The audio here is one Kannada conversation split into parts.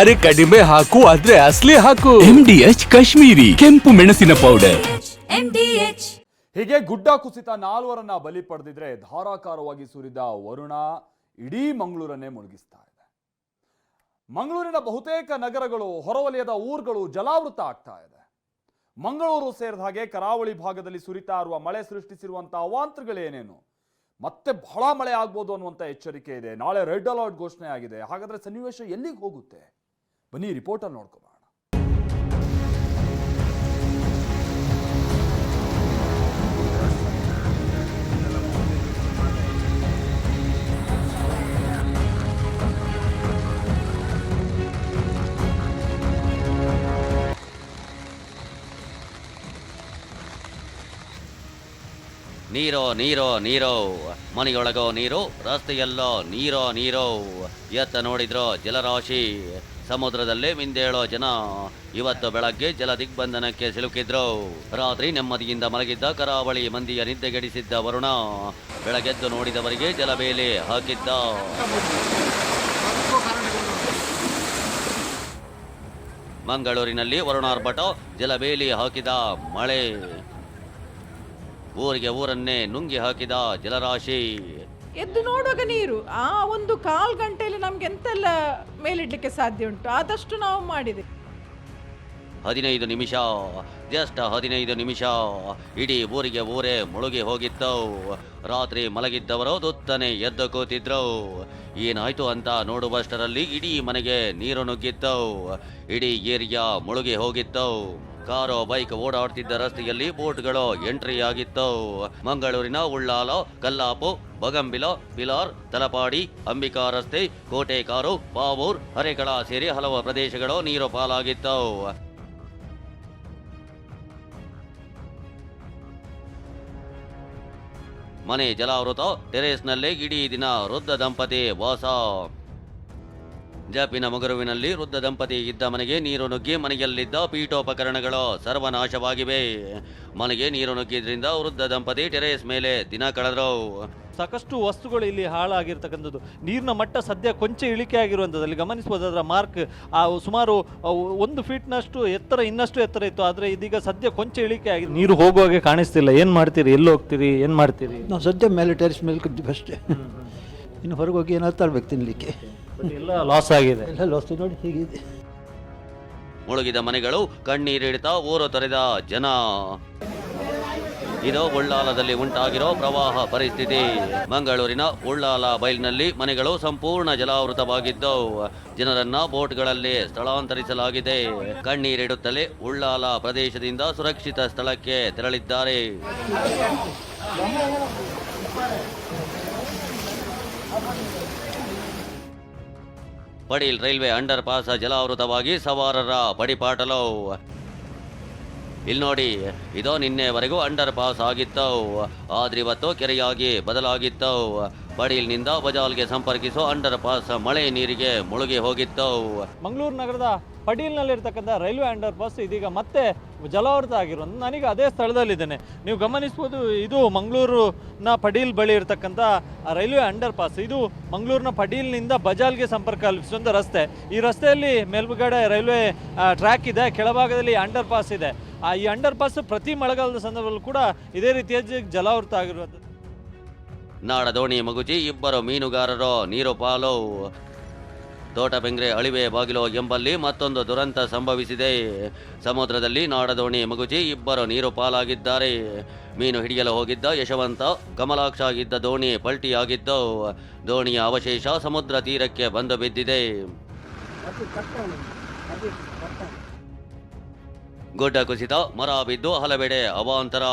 ಅರೆ ಕಡಿಮೆ ಹಾಕು ಆದ್ರೆ ಅಸ್ಲಿ ಹಾಕು. ಎಂಡಿಎಚ್ ಕಾಶ್ಮೀರಿ ಕೆಂಪು ಮೆಣಸಿನ ಪೌಡರ್ ಹೀಗೆ ಗುಡ್ಡ ಕುಸಿತ ನಾಲ್ವರನ್ನ ಬಲಿ ಪಡೆದಿದ್ರೆ ಧಾರಾಕಾರವಾಗಿ ಸುರಿದ ವರುಣ ಇಡೀ ಮಂಗಳೂರನ್ನೇ ಮುಳುಗಿಸ್ತಾ ಇದೆ. ಮಂಗಳೂರಿನ ಬಹುತೇಕ ನಗರಗಳು ಹೊರವಲಯದ ಊರುಗಳು ಜಲಾವೃತ ಆಗ್ತಾ ಇದೆ. ಮಂಗಳೂರು ಸೇರಿದ ಹಾಗೆ ಕರಾವಳಿ ಭಾಗದಲ್ಲಿ ಸುರಿತಾ ಇರುವ ಮಳೆ ಸೃಷ್ಟಿಸಿರುವಂತಹ ಅವಾಂತರಗಳೇನೇನು? ಮತ್ತೆ ಬಹಳ ಮಳೆ ಆಗ್ಬೋದು ಅನ್ನುವಂಥ ಎಚ್ಚರಿಕೆ ಇದೆ. ನಾಳೆ ರೆಡ್ ಅಲರ್ಟ್ ಘೋಷಣೆ ಆಗಿದೆ ಹಾಗಾದ್ರೆ ಸನ್ನಿವೇಶ ಎಲ್ಲಿಗೆ ಹೋಗುತ್ತೆ? ಬನ್ನಿ ರಿಪೋರ್ಟಲ್ಲಿ ನೋಡ್ಕೋಬಾರ ನೀರೋ ನೀರೋ ನೀರೋ ಮನೆಯೊಳಗೋ ನೀರು ರಸ್ತೆಯಲ್ಲೋ ನೀರೋ ನೀರೋ ಎತ್ತ ನೋಡಿದ್ರೋ ಜಲರಾಶಿ. ಸಮುದ್ರದಲ್ಲೇ ಮಿಂದೇಳೋ ಜನ. ಇವತ್ತು ಬೆಳಗ್ಗೆ ಜಲ ದಿಗ್ಬಂಧನಕ್ಕೆ ಸಿಲುಕಿದ್ರು. ರಾತ್ರಿ ನೆಮ್ಮದಿಯಿಂದ ಮಲಗಿದ್ದ ಕರಾವಳಿ ಮಂದಿಯ ನಿದ್ದೆಗೆಡಿಸಿದ್ದ ವರುಣ ಬೆಳಗೆದ್ದು ನೋಡಿದವರಿಗೆ ಜಲವೇಲಿ ಹಾಕಿದ್ದ. ಮಂಗಳೂರಿನಲ್ಲಿ ವರುಣಾರ್ಭಟ ಜಲಬೇಲಿ ಹಾಕಿದ ಮಳೆ. ಊರಿಗೆ ಊರನ್ನೇ ನುಂಗಿ ಹಾಕಿದ ಜಲರಾಶಿ. ಎದ್ದು ನೋಡುವಾಗ ನೀರು. ಆ ಒಂದು ಕಾಲ್ ಗಂಟೆಯಲ್ಲಿ ನಮ್ಗೆ ಎಂತೆಲ್ಲ ಮೇಲಿಡ್ಲಿಕ್ಕೆ ಸಾಧ್ಯ ಉಂಟು? ಆದಷ್ಟು ನಾವು ಮಾಡಿದೆ. ಹದಿನೈದು ನಿಮಿಷ, ಜಸ್ಟ್ ಹದಿನೈದು ನಿಮಿಷ. ಇಡೀ ಊರಿಗೆ ಊರೇ ಮುಳುಗಿ ಹೋಗಿತ್ತವು ರಾತ್ರಿ ಮಲಗಿದ್ದವರು ದುತ್ತನೆ ಎದ್ದು ಕೂತಿದ್ರು ಏನಾಯ್ತು ಅಂತ ನೋಡುವಷ್ಟರಲ್ಲಿ ಇಡೀ ಮನೆಗೆ ನೀರು ನುಗ್ಗಿದ್ದವು. ಇಡೀ ಏರಿಯಾ ಮುಳುಗಿ ಹೋಗಿತ್ತು ಕಾರು ಬೈಕ್ ಓಡಾಡ್ತಿದ್ದ ರಸ್ತೆಯಲ್ಲಿ ಬೋಟ್ಗಳು ಎಂಟ್ರಿ ಆಗಿತ್ತು ಮಂಗಳೂರಿನ ಉಳ್ಳಾಲ, ಕಲ್ಲಾಪು, ಬಗಂಬಿಲ ಪಿಲಾರ್ ತಲಪಾಡಿ, ಅಂಬಿಕಾ ರಸ್ತೆ ಕೋಟೆ ಕಾರು ಪಾವೂರ್ ಹರೇಕಳ ಸೇರಿ ಹಲವು ಪ್ರದೇಶಗಳು ನೀರು ಪಾಲಾಗಿತ್ತು. ಮನೆ ಜಲಾವೃತ, ಟೆರೇಸ್ನಲ್ಲೇ ಇಡೀ ದಿನ ವೃದ್ಧ ದಂಪತಿ ವಾಸ. ಜಪಿನ ಮಗುರುವಿನಲ್ಲಿ ವೃದ್ಧ ದಂಪತಿ ಇದ್ದ ಮನೆಗೆ ನೀರು ನುಗ್ಗಿ ಮನೆಯಲ್ಲಿದ್ದ ಪೀಠೋಪಕರಣಗಳು ಸರ್ವನಾಶವಾಗಿವೆ. ಮನೆಗೆ ನೀರು ನುಗ್ಗಿದ್ರಿಂದ ವೃದ್ಧ ದಂಪತಿ ಟೆರೇಸ್ ಮೇಲೆ ದಿನ ಕಳೆದ್ರು. ಸಾಕಷ್ಟು ವಸ್ತುಗಳು ಇಲ್ಲಿ ಹಾಳಾಗಿರ್ತಕ್ಕಂಥದ್ದು. ನೀರಿನ ಮಟ್ಟ ಸದ್ಯ ಕೊಂಚ ಇಳಿಕೆ ಆಗಿರುವಂಥದ್ದಲ್ಲಿ ಅಲ್ಲಿ ಗಮನಿಸಬಹುದು ಅದರ ಮಾರ್ಕ್ ಆ ಸುಮಾರು ಒಂದು ಫೀಟ್ನಷ್ಟು ಎತ್ತರ ಇನ್ನಷ್ಟು ಎತ್ತರ ಇತ್ತು. ಆದರೆ ಇದೀಗ ಸದ್ಯ ಕೊಂಚ ಇಳಿಕೆ ಆಗಿದೆ ನೀರು ಹೋಗುವಾಗೆ ಕಾಣಿಸ್ತಿಲ್ಲ. ಏನು ಮಾಡ್ತೀರಿ? ಎಲ್ಲಿ ಹೋಗ್ತೀರಿ? ಏನು ಮಾಡ್ತೀರಿ? ನಾವು ಸದ್ಯ ಮೇಲೆ ಟೆರಿಸ್ ಮೇಲೆ ಅಷ್ಟೇ. ಇನ್ನು ಹೊರಗೆ ಹೋಗಿ ಏನಾದ್ರು ತರಬೇಕು ತಿನ್ನಲಿಕ್ಕೆ ಎಲ್ಲ ಲಾಸ್ ಆಗಿದೆ. ಎಲ್ಲ ಲಾಸ್ ನೋಡಿ ಹೀಗಿದೆ. ಮುಳುಗಿದ ಮನೆಗಳು ಕಣ್ಣೀರಿಡಿತ ಊರು ತೊರೆದ ಜನ. ಇದು ಉಳ್ಳಾಲದಲ್ಲಿ ಉಂಟಾಗಿರೋ ಪ್ರವಾಹ ಪರಿಸ್ಥಿತಿ. ಮಂಗಳೂರಿನ ಉಳ್ಳಾಲ ಬೈಲ್ನಲ್ಲಿ ಮನೆಗಳು ಸಂಪೂರ್ಣ ಜಲಾವೃತವಾಗಿದ್ದು ಜನರನ್ನ ಬೋಟ್ಗಳಲ್ಲಿ ಸ್ಥಳಾಂತರಿಸಲಾಗಿದೆ. ಕಣ್ಣೀರಿಡುತ್ತಲೇ ಉಳ್ಳಾಲ ಪ್ರದೇಶದಿಂದ ಸುರಕ್ಷಿತ ಸ್ಥಳಕ್ಕೆ ತೆರಳಿದ್ದಾರೆ. ಪಡೀಲ್ ರೈಲ್ವೆ ಅಂಡರ್ ಪಾಸ್ ಜಲಾವೃತವಾಗಿ ಸವಾರರ ಪಡಿಪಾಟಲು ಇಲ್ಲಿ ನೋಡಿ ಇದು ನಿನ್ನೆವರೆಗೂ ಅಂಡರ್ ಪಾಸ್ ಆಗಿತ್ತವು ಆದ್ರೆ ಇವತ್ತು ಕೆರೆಯಾಗಿ ಬದಲಾಗಿತ್ತವು ಪಡೀಲ್ನಿಂದ ಬಜಾಲ್ಗೆ ಸಂಪರ್ಕಿಸೋ ಅಂಡರ್ ಪಾಸ್ ಮಳೆ ನೀರಿಗೆ ಮುಳುಗಿ ಹೋಗಿತ್ತವು ಮಂಗಳೂರು ನಗರದ ಪಡೀಲ್ನಲ್ಲಿರ್ತಕ್ಕಂಥ ರೈಲ್ವೆ ಅಂಡರ್ ಪಾಸ್ ಇದೀಗ ಮತ್ತೆ ಜಲಾವೃತ ಆಗಿರೋದು. ನನಗೆ ಅದೇ ಸ್ಥಳದಲ್ಲಿದ್ದೇನೆ. ನೀವು ಗಮನಿಸ್ಬೋದು, ಇದು ಮಂಗಳೂರಿನ ಪಡೀಲ್ ಬಳಿ ಇರತಕ್ಕಂಥ ರೈಲ್ವೆ ಅಂಡರ್ ಪಾಸ್. ಇದು ಮಂಗಳೂರಿನ ಪಡೀಲ್ನಿಂದ ಬಜಾಲ್ಗೆ ಸಂಪರ್ಕ ಕಲ್ಪಿಸುವಂಥ ರಸ್ತೆ. ಈ ರಸ್ತೆಯಲ್ಲಿ ಮೇಲ್ಗಡೆ ರೈಲ್ವೆ ಟ್ರ್ಯಾಕ್ ಇದೆ, ಕೆಳಭಾಗದಲ್ಲಿ ಅಂಡರ್ ಪಾಸ್ ಇದೆ. ಈ ಅಂಡರ್ ಪಾಸ್ ಪ್ರತಿ ಮಳೆಗಾಲದ ಸಂದರ್ಭದಲ್ಲೂ ಕೂಡ ಇದೇ ರೀತಿಯಾಗಿ ಜಲಾವೃತ ಆಗಿರುವಂಥದ್ದು. ನಾಡ ದೋಣಿ ಮಗುಚಿ ಇಬ್ಬರು ಮೀನುಗಾರರು, ನೀರು ಪಾಲು ತೋಟಬೆಂಗ್ರೆ ಅಳಿವೆ ಬಾಗಿಲು ಎಂಬಲ್ಲಿ ಮತ್ತೊಂದು ದುರಂತ ಸಂಭವಿಸಿದೆ. ಸಮುದ್ರದಲ್ಲಿ ನಾಡದೋಣಿ ಮಗುಜಿ ಇಬ್ಬರು ನೀರು ಪಾಲಾಗಿದ್ದಾರೆ. ಮೀನು ಹಿಡಿಯಲು ಹೋಗಿದ್ದ ಯಶವಂತ ಕಮಲಾಕ್ಷ ಇದ್ದ ದೋಣಿ ಪಲ್ಟಿಯಾಗಿದ್ದು, ದೋಣಿಯ ಅವಶೇಷ ಸಮುದ್ರ ತೀರಕ್ಕೆ ಬಂದು ಬಿದ್ದಿದೆ. ಗುಡ್ಡ ಕುಸಿತ, ಮರ ಬಿದ್ದು ಹಲವೆಡೆ ಅವಾಂತರ.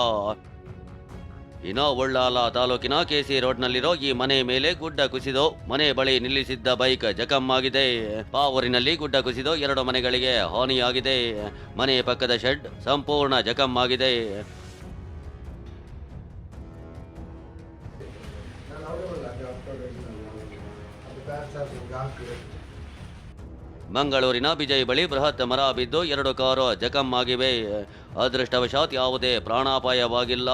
ಇನ್ನು ಉಳ್ಳಾಲ ತಾಲೂಕಿನ ಕೆಸಿ ರೋಡ್ನಲ್ಲಿರೋ ಈ ಮನೆ ಮೇಲೆ ಗುಡ್ಡ ಕುಸಿದು ಮನೆ ಬಳಿ ನಿಲ್ಲಿಸಿದ್ದ ಬೈಕ್ ಜಖಮ್ಮಾಗಿದೆ ಪಾವೂರಿನಲ್ಲಿ ಗುಡ್ಡ ಕುಸಿದು ಎರಡು ಮನೆಗಳಿಗೆ ಹಾನಿಯಾಗಿದೆ. ಮನೆ ಪಕ್ಕದ ಶೆಡ್ ಸಂಪೂರ್ಣ ಜಖಮ್ಮಾಗಿದೆ ಮಂಗಳೂರಿನ ವಿಜಯ್ ಬಳಿ ಬೃಹತ್ ಮರ ಬಿದ್ದು ಎರಡು ಕಾರು ಜಖಮ್ಮಾಗಿವೆ ಅದೃಷ್ಟವಶಾತ್ ಯಾವುದೇ ಪ್ರಾಣಾಪಾಯವಾಗಿಲ್ಲ.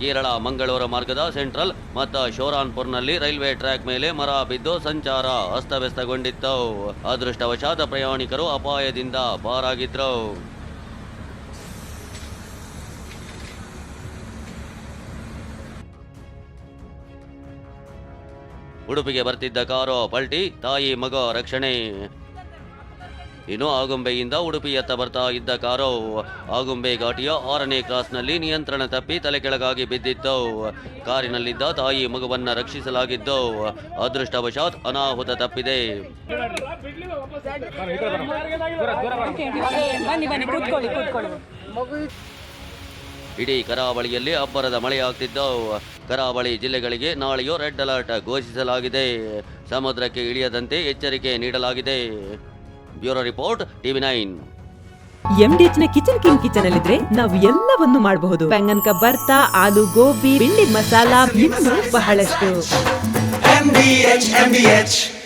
ಕೇರಳ, ಮಂಗಳೂರು ಮಾರ್ಗದ ಸೆಂಟ್ರಲ್ ಮತ್ತು ಶೋರಾನ್ಪುರ್ನಲ್ಲಿ ರೈಲ್ವೆ ಟ್ರ್ಯಾಕ್ ಮೇಲೆ ಮರ ಬಿದ್ದು ಸಂಚಾರ ಅಸ್ತವ್ಯಸ್ತಗೊಂಡಿತ್ತು. ಅದೃಷ್ಟವಶಾತ ಪ್ರಯಾಣಿಕರು ಅಪಾಯದಿಂದ ಪಾರಾಗಿದ್ರು. ಉಡುಪಿಗೆ ಬರ್ತಿದ್ದ ಕಾರು ಪಲ್ಟಿ, ತಾಯಿ ಮಗ ರಕ್ಷಣೆ. ಇನ್ನು ಆಗುಂಬೆಯಿಂದ ಉಡುಪಿಯತ್ತ ಬರ್ತಾ ಇದ್ದ ಕಾರು ಆಗುಂಬೆ ಘಾಟಿಯ ಆರನೇ ಕ್ರಾಸ್ನಲ್ಲಿ ನಿಯಂತ್ರಣ ತಪ್ಪಿ ತಲೆ ಕೆಳಗಾಗಿ ಬಿದ್ದಿತ್ತು ಕಾರಿನಲ್ಲಿದ್ದ ತಾಯಿ ಮಗುವನ್ನ ರಕ್ಷಿಸಲಾಗಿದ್ದು ಅದೃಷ್ಟವಶಾತ್ ಅನಾಹುತ ತಪ್ಪಿದೆ. ಇಡೀ ಕರಾವಳಿಯಲ್ಲಿ ಅಬ್ಬರದ ಮಳೆಯಾಗ್ತಿದ್ದು ಕರಾವಳಿ ಜಿಲ್ಲೆಗಳಿಗೆ ನಾಳೆಯೂ ರೆಡ್ ಅಲರ್ಟ್ ಘೋಷಿಸಲಾಗಿದೆ. ಸಮುದ್ರಕ್ಕೆ ಇಳಿಯದಂತೆ ಎಚ್ಚರಿಕೆ ನೀಡಲಾಗಿದೆ. Bureau report TV nine. ಎಂಡಿಎಚ್ನ kitchen king kitchen ಅಲ್ಲಿದ್ರೆ ನಾವು ಎಲ್ಲವನ್ನು ಮಾಡಬಹುದು. ಬೆಂಗನ್ಕ ಬರ್ತಾ ಆಲೂ ಗೋಬಿ ಬೆಂಡಿ ಮಸಾಲ ಇನ್ನೂ ಬಹಳಷ್ಟು.